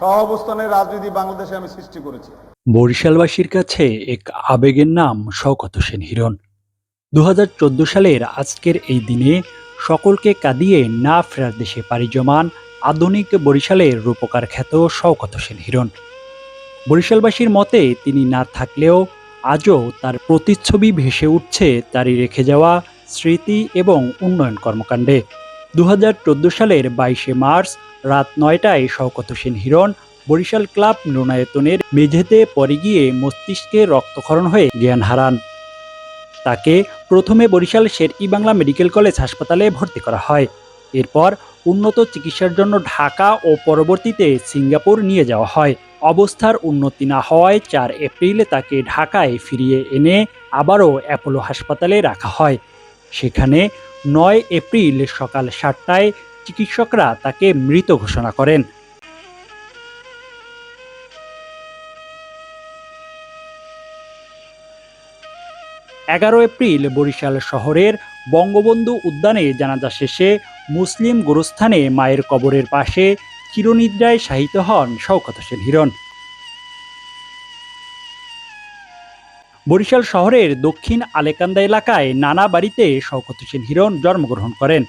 সহ অবস্থানের রাজনীতি বাংলাদেশে আমি সৃষ্টি করেছি। বরিশালবাসীর কাছে এক আবেগের নাম শওকত হোসেন হিরণ। দু সালের আজকের এই দিনে সকলকে কাঁদিয়ে না ফেরার দেশে পাড়ি জমান আধুনিক বরিশালের রূপকার খ্যাত শওকত হোসেন হিরণ। বরিশালবাসীর মতে তিনি না থাকলেও আজও তার প্রতিচ্ছবি ভেসে উঠছে, তারই রেখে যাওয়া স্মৃতি এবং উন্নয়ন কর্মকাণ্ডে। দু হাজার চোদ্দ সালের বাইশে মার্চ রাত নয়টায় শওকত হোসেন হিরণ বরিশাল ক্লাব মিলনায়তনের মেঝেতে পরে গিয়ে মস্তিষ্কে রক্তক্ষরণ হয়ে জ্ঞান হারান। তাকে প্রথমে বরিশাল শের ই বাংলা মেডিকেল কলেজ হাসপাতালে ভর্তি করা হয়। এরপর উন্নত চিকিৎসার জন্য ঢাকা ও পরবর্তীতে সিঙ্গাপুর নিয়ে যাওয়া হয়। অবস্থার উন্নতি না হওয়ায় চার এপ্রিল তাকে ঢাকায় ফিরিয়ে এনে আবারও অ্যাপোলো হাসপাতালে রাখা হয়। সেখানে নয় এপ্রিল সকাল সাতটায় চিকিৎসকরা তাকে মৃত ঘোষণা করেন। এগারো এপ্রিল বরিশাল শহরের বঙ্গবন্ধু উদ্যানে জানাজা শেষে মুসলিম গোরস্থানে মায়ের কবরের পাশে চিরনিদ্রায় শায়িত হন শওকত হোসেন হিরণ। বরিশাল শহরের দক্ষিণ আলেকান্দা এলাকায় নানা বাড়িতে শওকত হোসেন হিরণ জন্মগ্রহণ করেন।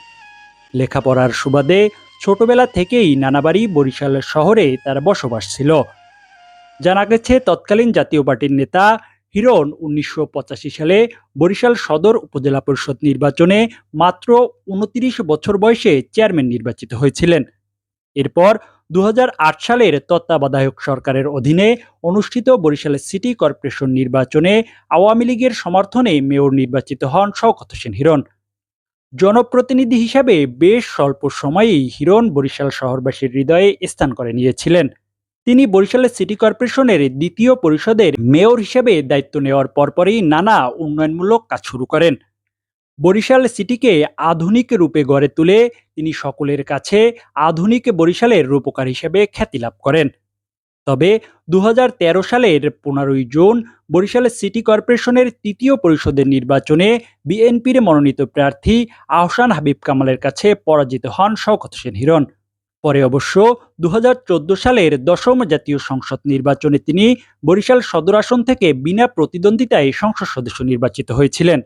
লেখাপড়ার সুবাদে ছোটবেলা থেকেই নানা বাড়ি বরিশাল শহরে তার বসবাস ছিল। জানা গেছে, তৎকালীন জাতীয় পার্টির নেতা হিরণ উনিশশো পঁচাশি সালে বরিশাল সদর উপজেলা পরিষদ নির্বাচনে মাত্র উনত্রিশ বছর বয়সে চেয়ারম্যান নির্বাচিত হয়েছিলেন। এরপর দু হাজার আট সালের তত্ত্বাবধায়ক সরকারের অধীনে অনুষ্ঠিত বরিশাল সিটি কর্পোরেশন নির্বাচনে আওয়ামী লীগের সমর্থনে মেয়র নির্বাচিত হন শওকত হোসেন হিরণ। জনপ্রতিনিধি হিসাবে বেশ স্বল্প সময়েই হিরণ বরিশাল শহরবাসীর হৃদয়ে স্থান করে নিয়েছিলেন। তিনি বরিশালের সিটি কর্পোরেশনের দ্বিতীয় পরিষদের মেয়র হিসেবে দায়িত্ব নেওয়ার পরপরই নানা উন্নয়নমূলক কাজ শুরু করেন। বরিশাল সিটিকে আধুনিক রূপে গড়ে তুলে তিনি সকলের কাছে আধুনিক বরিশালের রূপকার হিসেবে খ্যাতি লাভ করেন। তবে দু হাজার তেরো সালের পনেরোই জুন বরিশাল সিটি কর্পোরেশনের তৃতীয় পরিষদের নির্বাচনে বিএনপির মনোনীত প্রার্থী আহসান হাবিব কামালের কাছে পরাজিত হন শওকত হোসেন হিরণ। পরে অবশ্য দু হাজার চোদ্দ সালের দশম জাতীয় সংসদ নির্বাচনে তিনি বরিশাল সদর আসন থেকে বিনা প্রতিদ্বন্দ্বিতায় সংসদ সদস্য নির্বাচিত হয়েছিলেন।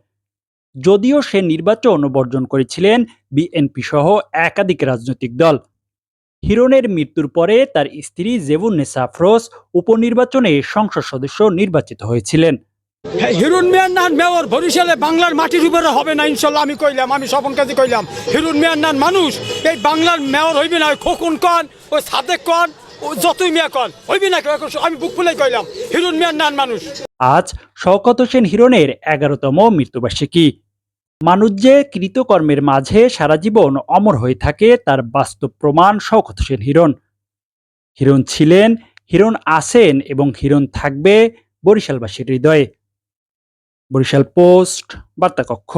যদিও সে নির্বাচন বর্জন করেছিলেন বিএনপি সহ একাধিক রাজনৈতিক দল। হিরণের মৃত্যুর পরে তার স্ত্রী জেবুন্নেসা আফরোজ উপনির্বাচনে সংসদ সদস্য নির্বাচিত হয়েছিলেন। হ্যাঁ, হিরুন মিয়ার নান মেয়র বরিশালে বাংলার মাটির উপরে হবে না ইনশাল্লাহ আমি কইলাম আমি স্বপন কাজে কইলাম। হিরুন মিয়ার নান মানুষ এই বাংলার মেয়র হইবে না ওই খোকুন কন ওই সাদেক কন ও যতই মিয়া কন হইবে না আমি বুক ফুলাই কইলাম হিরুন মিয়ার নান মানুষ। আজ শওকত হোসেন হিরণের এগারোতম মৃত্যুবার্ষিকী। মানুষ যে কৃতকর্মের মাঝে সারা জীবন অমর হয়ে থাকে তার বাস্তব প্রমাণ শওকত সেন হিরণ। হিরণ ছিলেন, হিরণ আসেন এবং হিরণ থাকবে বরিশালবাসীর হৃদয়ে। বরিশাল পোস্ট বার্তা কক্ষ